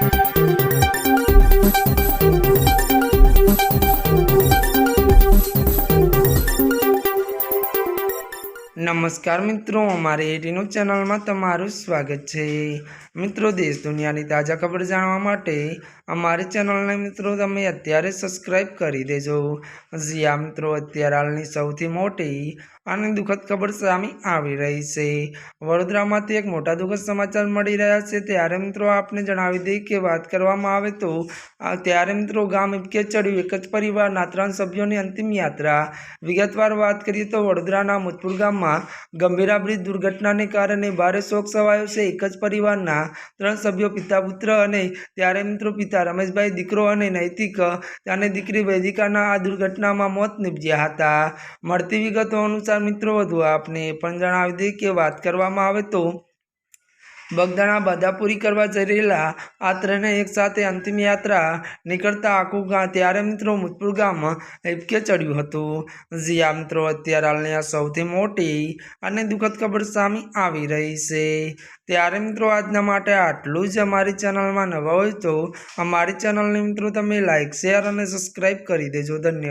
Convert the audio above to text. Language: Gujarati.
Thank you. નમસ્કાર મિત્રો, અમારી એટીનું ચેનલમાં તમારું સ્વાગત છે. મિત્રો, દેશ દુનિયાની તાજા ખબર જાણવા માટે અમારી ચેનલને મિત્રો તમે અત્યારે સબસ્ક્રાઈબ કરી દેજો. જ્યાં મિત્રો, અત્યારે હાલની સૌથી મોટી અને દુઃખદ ખબર સામે આવી રહી છે. વડોદરામાંથી એક મોટા દુઃખદ સમાચાર મળી રહ્યા છે. ત્યારે મિત્રો, આપને જણાવી દઈએ કે વાત કરવામાં આવે તો ત્યારે મિત્રો, ગામ ઇબકે ચડ્યું એક જ પરિવારના ત્રણ સભ્યોની અંતિમ યાત્રા. વિગતવાર વાત કરીએ તો વડોદરાના મુતપુર ગામમાં ગંભીરા બ્રિજ દુર્ઘટનાને કારણે ભારે શોક સવાયો છે. એક જ પરિવારના ત્રણ સભ્યો પિતા, પુત્ર અને ત્યારે મિત્રો પિતા રમેશભાઈ, દીકરો અને નૈતિક અને દીકરી વૈદિકાના આ દુર્ઘટનામાં મોત નીપજ્યા હતા. મળતી વિગતો અનુસાર મિત્રો, વધુ આપને પણ જણાવી દઈએ કે વાત કરવામાં આવે તો બગદાણા બધા પૂરી કરવા જઈ રહેલા આ ત્રણે એકસાથે અંતિમ યાત્રા નીકળતા આખું ગામ ત્યારે મિત્રો મુજપુર ગામ હિપકે ચડ્યું હતું. જ્યાં મિત્રો, અત્યારે હાલની આ સૌથી મોટી અને દુઃખદ ખબર સામે આવી રહી છે. ત્યારે મિત્રો આજના માટે આટલું જ અમારી ચેનલમાં નવા હોય તો અમારી ચેનલને મિત્રો તમે લાઇક શેર અને સબસ્ક્રાઈબ કરી દેજો. ધન્યવાદ.